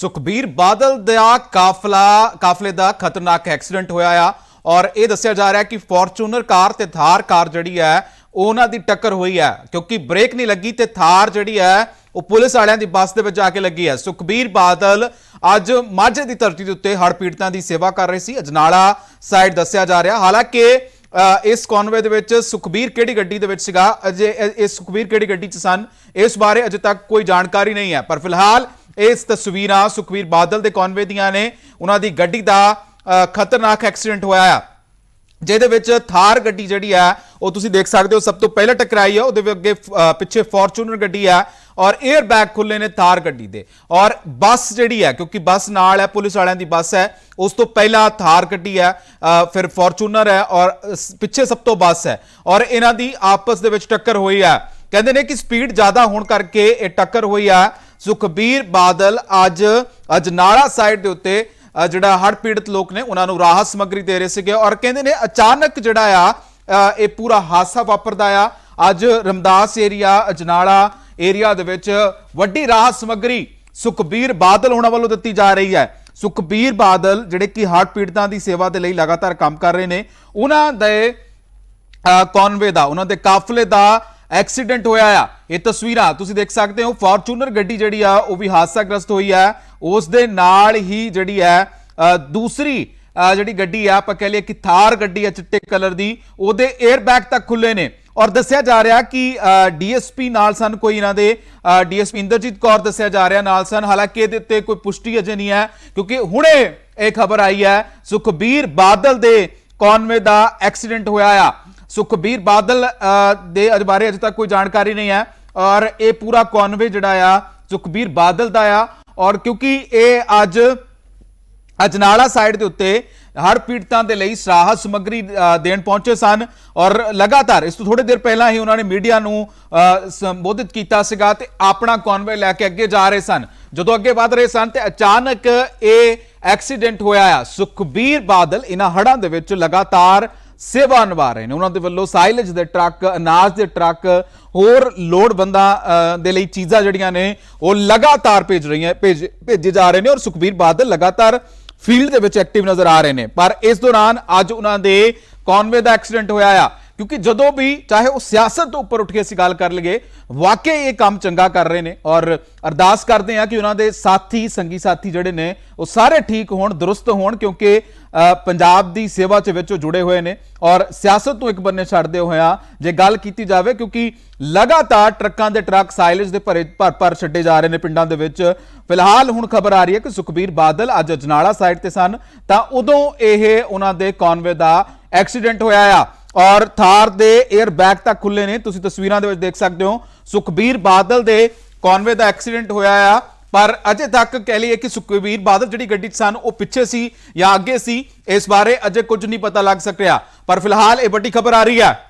ਸੁਖਬੀਰ ਬਾਦਲ ਦਾ ਕਾਫਲਾ, ਕਾਫਲੇ ਦਾ ਖਤਰਨਾਕ ਐਕਸੀਡੈਂਟ ਹੋਇਆ ਆ ਔਰ ਇਹ ਦੱਸਿਆ ਜਾ ਰਿਹਾ ਕਿ ਫੋਰਚੂਨਰ ਕਾਰ ਤੇ ਥਾਰ ਕਾਰ ਜਿਹੜੀ ਹੈ, ਉਹਨਾਂ ਦੀ ਟੱਕਰ ਹੋਈ ਹੈ, ਕਿਉਂਕਿ ਬ੍ਰੇਕ ਨਹੀਂ ਲੱਗੀ ਤੇ ਥਾਰ ਜਿਹੜੀ ਹੈ, ਉਹ ਪੁਲਿਸ ਵਾਲਿਆਂ ਦੀ ਬੱਸ ਦੇ ਵਿੱਚ ਜਾ ਕੇ ਲੱਗੀ ਹੈ। ਸੁਖਬੀਰ ਬਾਦਲ ਅੱਜ ਮਾਝੇ ਦੀ ਧਰਤੀ ਦੇ ਉੱਤੇ ਹੜ੍ਹ ਪੀੜਤਾਂ ਦੀ ਸੇਵਾ ਕਰ ਰਹੇ ਸੀ। ਅਜਨਾਲਾ ਸਾਈਡ ਦੱਸਿਆ ਜਾ ਰਿਹਾ। ਹਾਲਾਂਕਿ ਇਸ ਕਨਵੇ ਦੇ ਵਿੱਚ ਸੁਖਬੀਰ ਕਿਹੜੀ ਗੱਡੀ ਦੇ ਵਿੱਚ ਸੀਗਾ? ਅਜੇ ਇਹ ਸੁਖਬੀਰ ਕਿਹੜੀ ਗੱਡੀ 'ਚ ਸਨ? ਇਸ ਬਾਰੇ ਅਜੇ ਤੱਕ ਕੋਈ ਜਾਣਕਾਰੀ ਨਹੀਂ ਹੈ। ਪਰ ਫਿਲਹਾਲ ਇਸ ਤਸਵੀਰਾਂ ਸੁਖਬੀਰ ਬਾਦਲ ਦੇ ਕਨਵੇ ਦੀਆਂ ਨੇ। ਉਹਨਾਂ ਦੀ ਗੱਡੀ ਦਾ ਖਤਰਨਾਕ ਐਕਸੀਡੈਂਟ ਹੋਇਆ ਆ। ਜਿਹਦੇ ਵਿੱਚ ਥਾਰ ਗੱਡੀ ਜਿਹੜੀ ਆ, ਉਹ ਤੁਸੀਂ ਦੇਖ ਸਕਦੇ ਹੋ, ਸਭ ਤੋਂ ਪਹਿਲਾਂ ਟਕਰਾਈ ਆ। ਉਹਦੇ ਅੱਗੇ ਪਿੱਛੇ ਫੋਰਚੂਨਰ ਗੱਡੀ ਆ ਔਰ 에ਅਰ ਬੈਗ ਖੁੱਲੇ ਨੇ ਥਾਰ ਗੱਡੀ ਦੇ। ਔਰ ਬੱਸ ਜਿਹੜੀ ਹੈ ਕਿਉਂਕਿ ਬੱਸ ਨਾਲ ਹੈ ਪੁਲਿਸ ਵਾਲਿਆਂ ਦੀ ਬੱਸ ਹੈ ਉਸ ਤੋਂ ਪਹਿਲਾਂ ਥਾਰ ਗੱਡੀ ਹੈ ਫਿਰ ਫੋਰਚੂਨਰ ਹੈ ਔਰ ਪਿੱਛੇ ਸਭ ਤੋਂ ਬੱਸ ਹੈ ਔਰ ਇਹਨਾਂ ਦੀ ਆਪਸ ਦੇ ਵਿੱਚ ਟੱਕਰ ਹੋਈ ਹੈ ਕਹਿੰਦੇ ਨੇ ਕਿ ਸਪੀਡ ਜ਼ਿਆਦਾ ਹੋਣ ਕਰਕੇ ਇਹ ਟੱਕਰ ਹੋਈ ਆ। ਸੁਖਬੀਰ ਬਾਦਲ ਅੱਜ ਅਜਨਾਲਾ ਸਾਈਡ ਦੇ ਉੱਤੇ ਜਿਹੜਾ ਹੜ੍ਹ ਪੀੜਤ ਲੋਕ ਨੇ ਉਹਨਾਂ ਨੂੰ ਰਾਹਤ ਸਮੱਗਰੀ ਦੇ ਰਹੇ ਸੀਗੇ ਔਰ ਕਹਿੰਦੇ ਨੇ ਅਚਾਨਕ ਜਿਹੜਾ ਆ ਇਹ ਪੂਰਾ ਹਾਦਸਾ ਵਾਪਰਦਾ ਆ। ਅੱਜ ਰਮਦਾਸ ਏਰੀਆ ਅਜਨਾਲਾ ਏਰੀਆ ਦੇ ਵਿੱਚ ਵੱਡੀ ਰਾਹਤ ਸਮੱਗਰੀ ਸੁਖਬੀਰ ਬਾਦਲ ਉਹਨਾਂ ਵੱਲੋਂ ਦਿੱਤੀ ਜਾ ਰਹੀ ਹੈ। ਸੁਖਬੀਰ ਬਾਦਲ ਜਿਹੜੇ ਕਿ ਹੜ੍ਹ ਪੀੜਤਾਂ ਦੀ ਸੇਵਾ ਦੇ ਲਈ ਲਗਾਤਾਰ ਕੰਮ ਕਰ ਰਹੇ ਨੇ ਉਹਨਾਂ ਦੇ ਅ, ਕਨਵੇ ਦਾ ਉਹਨਾਂ ਦੇ ਕਾਫਲੇ ਦਾ ਐਕਸੀਡੈਂਟ ਹੋਇਆ ਆ। ਇਹ ਤਸਵੀਰਾਂ, ਤੁਸੀਂ ਦੇਖ ਸਕਦੇ ਹੋ, ਫੋਰਚੂਨਰ ਗੱਡੀ ਜਿਹੜੀ ਆ, ਉਹ ਵੀ ਹਾਦਸਾਗ੍ਰਸਤ ਹੋਈ ਹੈ ਉਸ ਦੇ ਨਾਲ ਹੀ ਜਿਹੜੀ ਹੈ ਦੂਸਰੀ ਜਿਹੜੀ ਗੱਡੀ ਆ, ਆਪਾਂ ਕਹਿ ਲਈਏ ਕਿ ਥਾਰ ਗੱਡੀ ਆ, ਚਿੱਟੇ ਕਲਰ ਦੀ, ਉਹਦੇ 에ਅਰ ਬੈਗ ਤੱਕ ਖੁੱਲੇ ਨੇ। ਔਰ ਦੱਸਿਆ ਜਾ ਰਿਹਾ ਕਿ ਡੀਐਸਪੀ ਨਾਲ ਸਨ ਕੋਈ ਇਹਨਾਂ ਦੇ ਡੀਐਸਪੀ ਇੰਦਰਜੀਤ ਕੌਰ ਦੱਸਿਆ ਜਾ ਰਿਹਾ ਨਾਲ ਸਨ। ਹਾਲਾਂਕਿ ਇਹਦੇ ਉੱਤੇ ਕੋਈ ਪੁਸ਼ਟੀ ਅਜੇ ਨਹੀਂ ਹੈ, ਕਿਉਂਕਿ ਹੁਣੇ ਇਹ ਖਬਰ ਆਈ ਹੈ, ਸੁਖਬੀਰ ਬਾਦਲ ਦੇ ਕੌਨਵੇ ਦਾ ਐਕਸੀਡੈਂਟ ਹੋਇਆ ਆ। ਸੁਖਬੀਰ ਬਾਦਲ ਦੇ ਬਾਰੇ ਅਜੇ ਤੱਕ ਕੋਈ ਜਾਣਕਾਰੀ ਨਹੀਂ ਹੈ। ਔਰ ਇਹ ਪੂਰਾ ਕਨਵੇ ਜਿਹੜਾ ਆ ਸੁਖਬੀਰ ਬਾਦਲ ਦਾ ਆ। ਔਰ ਕਿਉਂਕਿ ਇਹ ਅੱਜ ਅਜਨਾਲਾ ਸਾਈਡ ਦੇ ਉੱਤੇ ਹਰ ਪੀੜਤਾਂ ਦੇ ਲਈ ਰਾਹਤ ਸਮੱਗਰੀ ਦੇਣ ਪਹੁੰਚੇ ਸਨ। ਔਰ ਲਗਾਤਾਰ ਇਸ ਤੋਂ ਥੋੜੇ ਦੇਰ ਪਹਿਲਾਂ ਹੀ ਉਹਨਾਂ ਨੇ ਮੀਡੀਆ ਨੂੰ ਅ, ਸੰਬੋਧਿਤ ਕੀਤਾ ਸੀਗਾ ਤੇ ਆਪਣਾ ਕਨਵੇ ਲੈ ਕੇ ਅੱਗੇ ਜਾ ਰਹੇ ਸਨ। ਜਦੋਂ ਅੱਗੇ ਵਧ ਰਹੇ ਸਨ ਤੇ ਅਚਾਨਕ ਇਹ ਐਕਸੀਡੈਂਟ ਹੋਇਆ ਆ। ਸੁਖਬੀਰ ਬਾਦਲ ਇਹਨਾਂ ਹੜ੍ਹਾਂ ਦੇ ਵਿੱਚ ਲਗਾਤਾਰ ਸੇਵਾ ਨਿਭਾ ਰਹੇ ਨੇ। ਉਹਨਾਂ ਦੇ ਵੱਲੋਂ ਸਾਈਲੇਜ ਦੇ ਟਰੱਕ ਅਨਾਜ ਦੇ ਟਰੱਕ ਹੋਰ ਲੋੜਵੰਦਾਂ ਅ, ਦੇ ਲਈ ਚੀਜ਼ਾਂ ਜਿਹੜੀਆਂ ਨੇ ਉਹ ਲਗਾਤਾਰ ਭੇਜ ਰਹੀਆਂ ਭੇਜ ਭੇਜੇ ਜਾ ਰਹੇ ਨੇ ਔਰ ਸੁਖਬੀਰ ਬਾਦਲ ਲਗਾਤਾਰ ਫੀਲਡ ਦੇ ਵਿੱਚ ਐਕਟਿਵ ਨਜ਼ਰ ਆ ਰਹੇ ਨੇ। ਪਰ ਇਸ ਦੌਰਾਨ ਅੱਜ ਉਹਨਾਂ ਦੇ ਕਨਵੇ ਦਾ ਐਕਸੀਡੈਂਟ ਹੋਇਆ ਆ। ਕਿਉਂਕਿ ਜਦੋਂ ਵੀ ਚਾਹੇ ਉਹ ਸਿਆਸਤ ਤੋਂ ਉੱਪਰ ਉੱਠ ਕੇ ਅਸੀਂ ਗੱਲ ਕਰ ਲਈਏ, ਵਾਕਈ ਇਹ ਕੰਮ ਚੰਗਾ ਕਰ ਰਹੇ ਨੇ ਔਰ ਅਰਦਾਸ ਕਰਦੇ ਆ ਕਿ ਉਹਨਾਂ ਦੇ ਸਾਥੀ, ਸੰਗੀ ਸਾਥੀ ਜਿਹੜੇ ਨੇ, ਉਹ ਸਾਰੇ ਠੀਕ ਹੋਣ, ਦਰੁਸਤ ਹੋਣ ਕਿਉਂਕਿ ਪੰਜਾਬ ਦੀ ਸੇਵਾ ਚ ਵਿੱਚ ਉਹ ਜੁੜੇ ਹੋਏ ਨੇ ਔਰ ਸਿਆਸਤ ਤੋਂ ਇੱਕ ਬੰਨੇ ਛੱਡਦੇ ਹੋਇਆ ਜੇ ਗੱਲ ਕੀਤੀ ਜਾਵੇ ਕਿਉਂਕਿ ਲਗਾਤਾਰ ਟਰੱਕਾਂ ਦੇ ਟਰੱਕ ਸਾਈਲੇਜ ਦੇ ਭਰੇ, ਭਰ ਭਰ ਛੱਡੇ ਜਾ ਰਹੇ ਨੇ ਪਿੰਡਾਂ ਦੇ ਵਿੱਚ। ਫਿਲਹਾਲ ਹੁਣ ਖਬਰ ਆ ਰਹੀ ਹੈ ਕਿ ਸੁਖਬੀਰ ਬਾਦਲ ਅੱਜ ਅਜਨਾਲਾ ਸਾਈਡ ਤੇ ਸਨ, ਤਾਂ ਉਦੋਂ ਇਹ ਉਹਨਾਂ ਦੇ ਕਨਵੇ ਦਾ ਐਕਸੀਡੈਂਟ ਹੋਇਆ ਆ। ਔਰ ਥਾਰ ਦੇ 에ਅਰ ਬੈਗ ਤੱਕ ਖੁੱਲੇ ਨੇ, ਤੁਸੀਂ ਤਸਵੀਰਾਂ ਦੇ ਵਿੱਚ ਦੇਖ ਸਕਦੇ ਹੋ। ਸੁਖਬੀਰ ਬਾਦਲ ਦੇ ਕਨਵੇ ਦਾ ਐਕਸੀਡੈਂਟ ਹੋਇਆ ਆ, ਪਰ ਅਜੇ ਤੱਕ ਕਹਿ ਲਈਏ ਕਿ ਸੁਖਬੀਰ ਬਾਦਲ ਜਿਹੜੀ ਗੱਡੀ 'ਚ ਸਨ, ਉਹ ਪਿੱਛੇ ਸੀ ਜਾਂ ਅੱਗੇ ਸੀ, ਇਸ ਬਾਰੇ ਅਜੇ ਕੁਝ ਨਹੀਂ ਪਤਾ ਲੱਗ ਸਕਿਆ। ਪਰ ਫਿਲਹਾਲ ਇਹ ਵੱਡੀ ਖਬਰ ਆ ਰਹੀ ਹੈ।